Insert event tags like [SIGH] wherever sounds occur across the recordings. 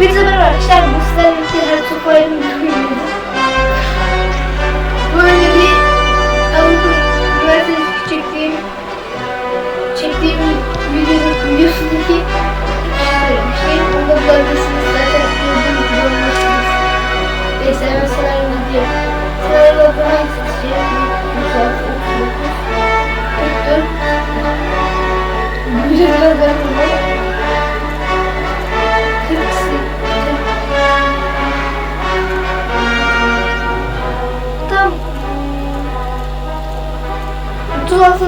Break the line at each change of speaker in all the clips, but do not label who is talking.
Hepinize merhaba arkadaşlar. Bu sizlerle birlikte Herzog Fight'ın videoyu Böyle bir Avrupa Üniversitesi çektiğim çektiğim videonun videosundaki kişi söylemişti. Onu da bulabilirsiniz. Zaten gördüğünüz gibi bulabilirsiniz. Neyse hemen senaryo diyelim. Senaryo daha hangisi? Güzel. 44 Güzel biraz garip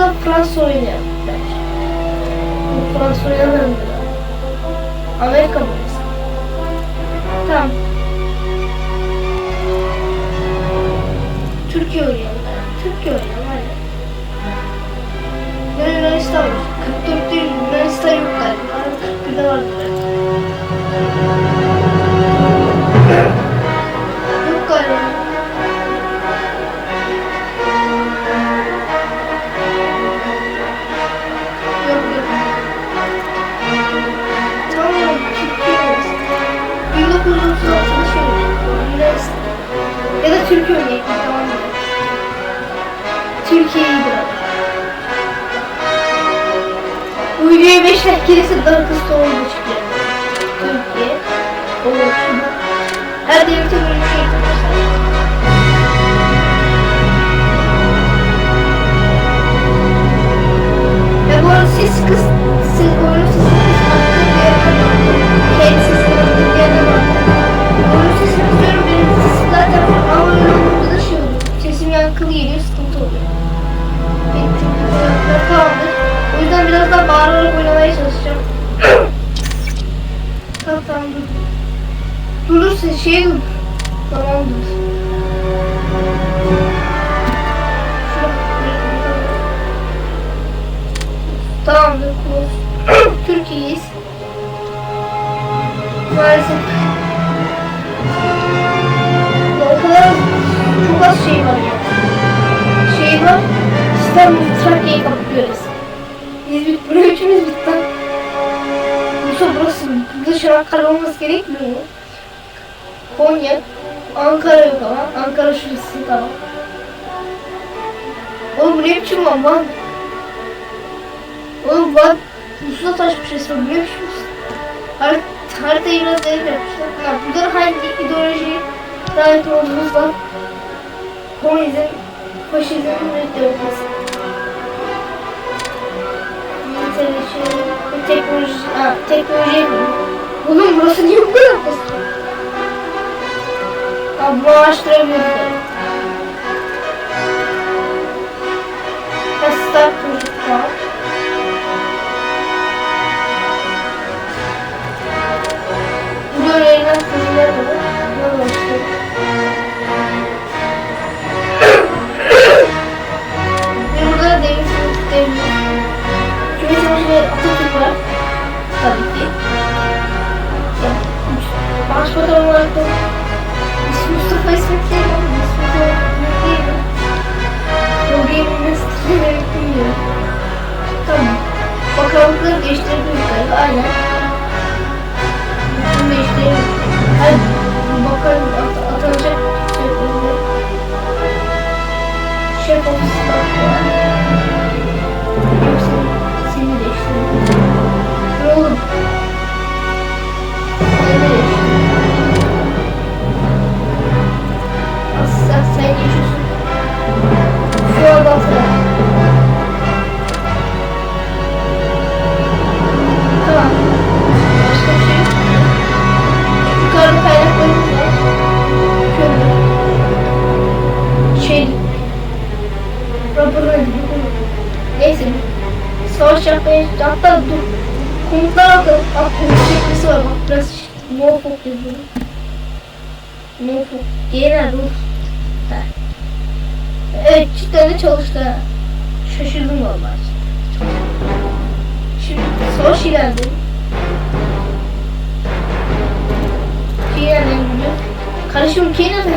36'da Fransa. Bu Fransa oynamıyor mu? Amerika mı? Tamam. Türkiye oynayalım. Türkiye'yi bırak. Bu videoya 5 like gelirse daha kısa oldu çıkıyor. Türkiye. Olur. Her devlete böyle şey. Tamamdır. Close. [CLEARS THROAT] Türkiye'yiz. Maalesef. O kadar çok az şey var ya. Şey var. İstanbul Trakya'yı kapatıyoruz. Biz bit, buraya üçümüz bitti. Bursa burası dışarı Ankara olması gerekmiyor mu? Konya, Ankara yok. Ankara şurası tamam. Oğlum bu ne biçim lan lan? Oğlum bak Musa taşmış resmen biliyor musunuz? Har haritayı biraz değer yapmışlar. Ha, burada hangi ideolojiye dair olduğumuz var? Komünizm, faşizm ve. Teknoloji, ha, teknoloji. Oğlum burası niye bu kadar basit? Ha, bunu araştırabiliriz. yani. Testler çocuklar. Bu görevler çözümler olur. Burada sınıfı devlet. Küme savaşı Atatürk var. Tabii ki. Başbakan olarak da Mustafa İsmet değil mi? Mustafa değil mi? Bölgeyi nasıl. Tamam. Bakanlıkları değiştirebiliriz galiba. Aynen. Bütün değiştirebiliriz. Her bakan Şey. Gidiyor. Neyse. Savaş yapmaya hatta dur. Komutlar komut çekmesi var. Bak biraz Norfolk yazıyor. Norfolk. Genel. Ha. Evet cidden de çalıştı. Şaşırdım vallahi. Şimdi savaş ilerledi. Nereden gidiyor? Kardeşim ülkeyi nereden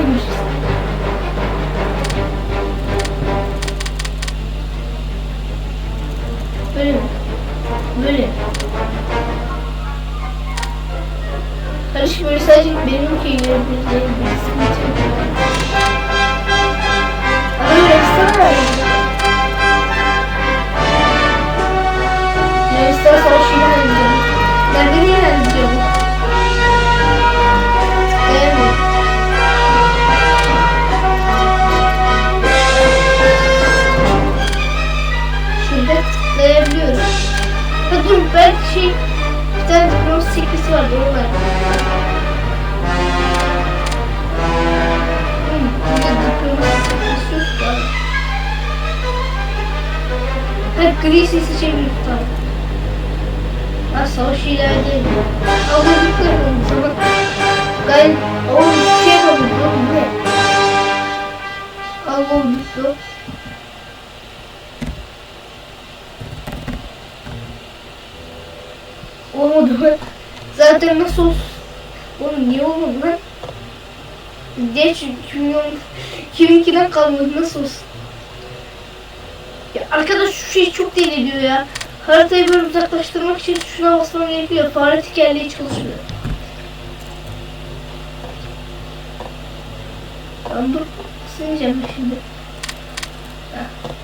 Yunanistan savaşı ilan ediyor. Nerede niye ilan ediyor bu? Tıklayamıyorum. Şurada tıklayabiliyorum. Ha dur belki şey bir tane diplomasi sekmesi vardı onu ver. Galiba. Ha Greece'i seçebiliriz tamam. Ha savaş ilan edelim. Avladık yapalım sana. Gayet o bir şey yapalım oğlum ne? Avladık Olmadı mı? Zaten nasıl olsun? Oğlum niye olmadı lan? Geç 2010 2002'den kalmadı nasıl olsun? Ya arkadaş şu şey çok deli ediyor ya. Haritayı böyle uzaklaştırmak için şuna basmam gerekiyor. Fare tekerleği çalışmıyor. Tamam dur. Ben şimdi. Heh.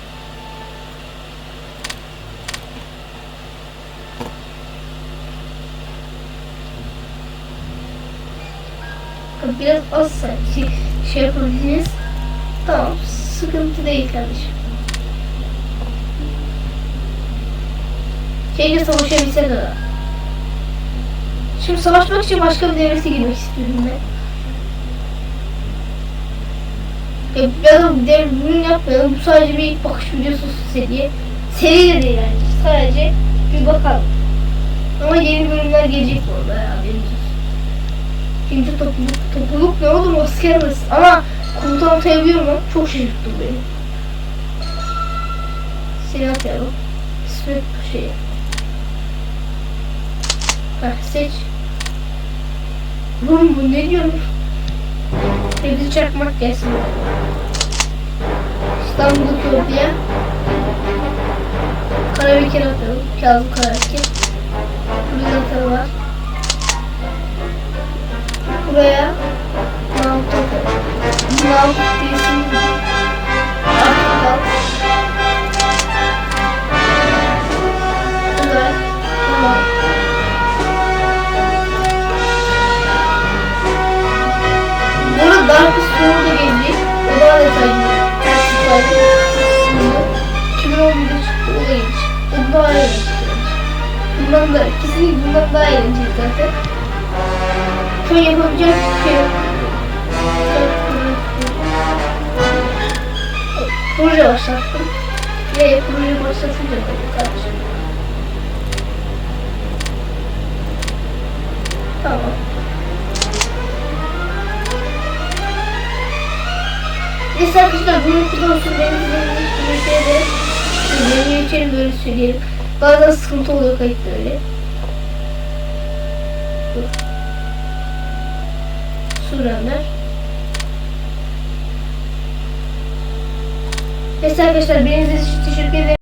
Biraz az sanki şey yapabiliriz. Tamam sıkıntı değil kardeşim. Keşke savaşabilsek de. Şimdi savaşmak için başka bir devlete girmek istiyorum ben. Ya biraz dev bunu yapmayalım. Bu sadece bir ilk bakış videosu seri. Seri de değil yani. Sadece bir bakalım. Ama yeni bölümler gelecek bu arada ya. Benim İkinci topluluk. Topluluk ne oğlum asker misin? Ama komutan atayabiliyor mu? Çok şaşırttı beni. Seni atayalım. İsmet şey. Heh, seç. Oğlum bu ne diyor? Hepsi çakmak gelsin. İstanbul Köprü'ye. Karabekir atalım. Kazım Karabekir. Burada atalım var. Buraya al. Güzel. Tamam. Burada Dark Soul da gelecek. O daha detaylı. Detaylı. 2011'de çıktı. O da gelecek. O daha eğlenceli. Bundan da, kesinlikle bundan daha eğlenceli zaten. An yapabileceğim bir şey yok. Proje başlattım. Ve proje başlatınca tabii kardeşim. Tamam. Neyse arkadaşlar bu noktada olsun benim bir şey de Yeni içerim böyle söyleyelim. Bazen sıkıntı oluyor kayıtta öyle. Dur. Surender. Neyse arkadaşlar benim için teşekkür ederim.